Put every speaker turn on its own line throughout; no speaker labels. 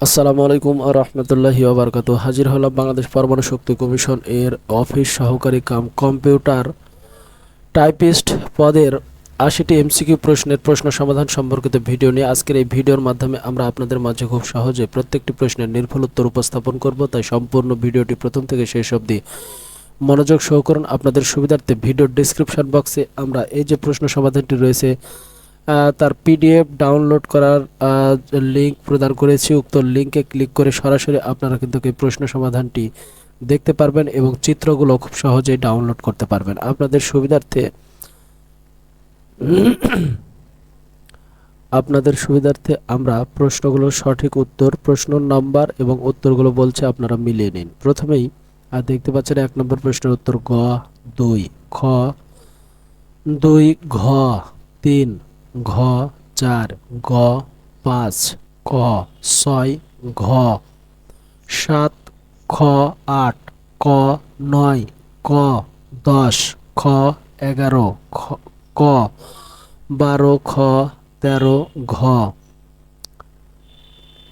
আসসালামু আলাইকুম আ রহমতুল্লাহি ওবরকাত হাজির হলাম বাংলাদেশ পরমাণু শক্তি কমিশন এর অফিস সহকারী কাম কম্পিউটার টাইপিস্ট পদের আশিটি এমসিকিউ প্রশ্নের প্রশ্ন সমাধান সম্পর্কিত ভিডিও নিয়ে আজকের এই ভিডিওর মাধ্যমে আমরা আপনাদের মাঝে খুব সহজে প্রত্যেকটি প্রশ্নের নির্ভুল উত্তর উপস্থাপন করব, তাই সম্পূর্ণ ভিডিওটি প্রথম থেকে শেষ অবধি মনোযোগ সহকরণ আপনাদের সুবিধার্থে ভিডিওর ডিসক্রিপশন বক্সে আমরা এই যে প্রশ্ন সমাধানটি রয়েছে তার পিডিএফ ডাউনলোড করার লিংক প্রদান করেছি। উক্ত লিংকে ক্লিক করে সরাসরি আপনারা কিন্তু এই প্রশ্ন সমাধানটি দেখতে পারবেন এবং চিত্রগুলো খুব সহজেই ডাউনলোড করতে পারবেন। আপনাদের সুবিধার্থে আপনাদের সুবিধার্থে আমরা প্রশ্নগুলোর সঠিক উত্তর, প্রশ্ন নাম্বার এবং উত্তরগুলো বলছে আপনারা মিলিয়ে নিন। প্রথমেই আর দেখতে পাচ্ছেন এক নম্বর প্রশ্নের উত্তর গ, দুই, খ, দুই, ঘ, তিন ঘ, চার, গ, পাঁচ, ক, ছয়, ঘ। সাত, খ, আট, ক, নয়, ক, দশ, খ, এগারো ক, বারো, খ, তেরো, ঘ।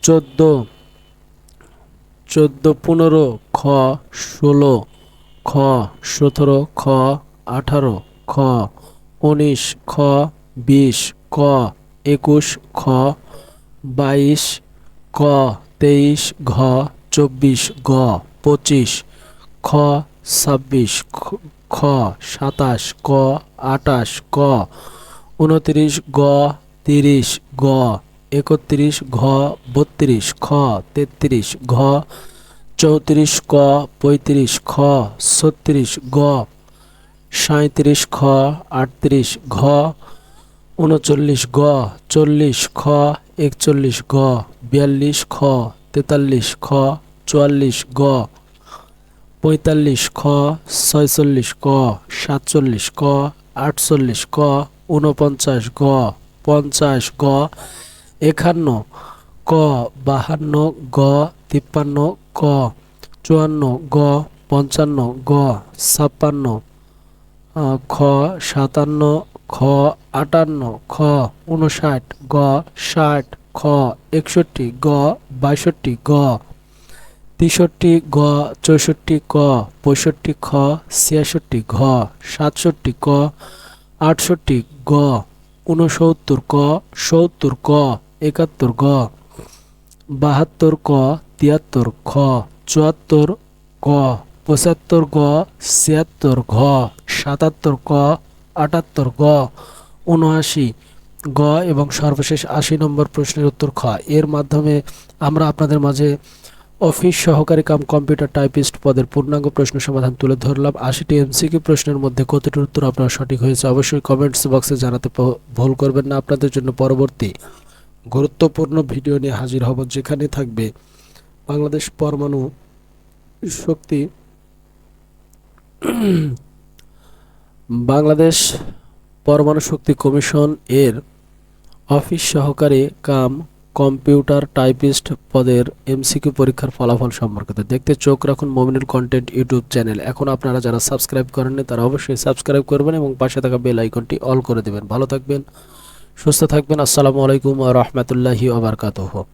চোদ্দ চোদ্দ, পনেরো, খ, ষোলো, খ, সতেরো, খ, আঠারো, খ, উনিশ, খ বিশ, ক, একুশ, খ, বাইশ, ক, তেইশ, ঘ, চব্বিশ, গ, পঁচিশ, খ, ছাব্বিশ, খ- সাতাশ, ক আটাশ ক, উনত্রিশ, গ, তিরিশ, গ, একত্রিশ, ঘ, বত্রিশ, খ, তেত্রিশ, ঘ, চৌত্রিশ, ক, পঁয়ত্রিশ, খ, ছত্রিশ, গ সাঁত্রিশ খ, আটত্রিশ, ঘ উনচল্লিশ গ, চল্লিশ খ, একচল্লিশ গ, বিয়াল্লিশ খ, তেতাল্লিশ খ, চুয়াল্লিশ গ, পঁয়তাল্লিশ খ, ছয়চল্লিশ ক, সাতচল্লিশ ক, আটচল্লিশ ক উনপঞ্চাশ গ, পঞ্চাশ গ, একান্ন ক, বাহান্ন গ, তিপ্পান্ন ক, চুয়ান্ন গ, পঞ্চান্ন গ, ছাপ্পান্ন খ, সাতান্ন খ আটান্ন, খ উনষাট গ ষাট, খ একষট্টি, গ বাষট্টি গ তেষট্টি, গ চৌষট্টি, ক পঁয়ষট্টি, খ ছিয়াষট্টি, ঘ সাতষট্টি, ক আটষট্টি, গ ঊনসত্তর, ক সত্তর, ক একাত্তর, গ বাহাত্তর, ক তিয়াত্তর, খ চুয়াত্তর, ক পঁচাত্তর, গ ছিয়াত্তর, ঘ সাতাত্তর, ক আটাত্তর, গ, উনআশি, গ এবং সর্বশেষ আশি নম্বর প্রশ্নের উত্তর খ। এর মাধ্যমে আমরা আপনাদের মাঝে অফিস সহকারী কাম কম্পিউটার টাইপিস্ট পদের পূর্ণাঙ্গ প্রশ্ন সমাধান তুলে ধরলাম। আশিটি এমসিকিউ প্রশ্নের মধ্যে কতটির উত্তর আপনার সঠিক হয়েছে অবশ্যই কমেন্টস বক্সে জানাতে ভুল করবেন না। আপনাদের জন্য পরবর্তী গুরুত্বপূর্ণ ভিডিও নিয়ে হাজির হব যেখানে থাকবে বাংলাদেশ পরমাণু শক্তি বাংলাদেশ পরমাণু শক্তি কমিশন এর অফিস সহকারী কাম কম্পিউটার টাইপিস্ট পদের এমসিকিউ পরীক্ষার ফলাফল সম্পর্কিত। দেখতে চোখ রাখুন মমিনুল কন্টেন্ট ইউটিউব চ্যানেল এখন আপনারা যারা সাবস্ক্রাইব করেননি, তারা অবশ্যই সাবস্ক্রাইব করবেন এবং পাশে থাকা বেল আইকনটি অল করে দেবেন। ভালো থাকবেন, সুস্থ থাকবেন। আসসালামু আলাইকুম রহমতুল্লাহি আবরকাতহ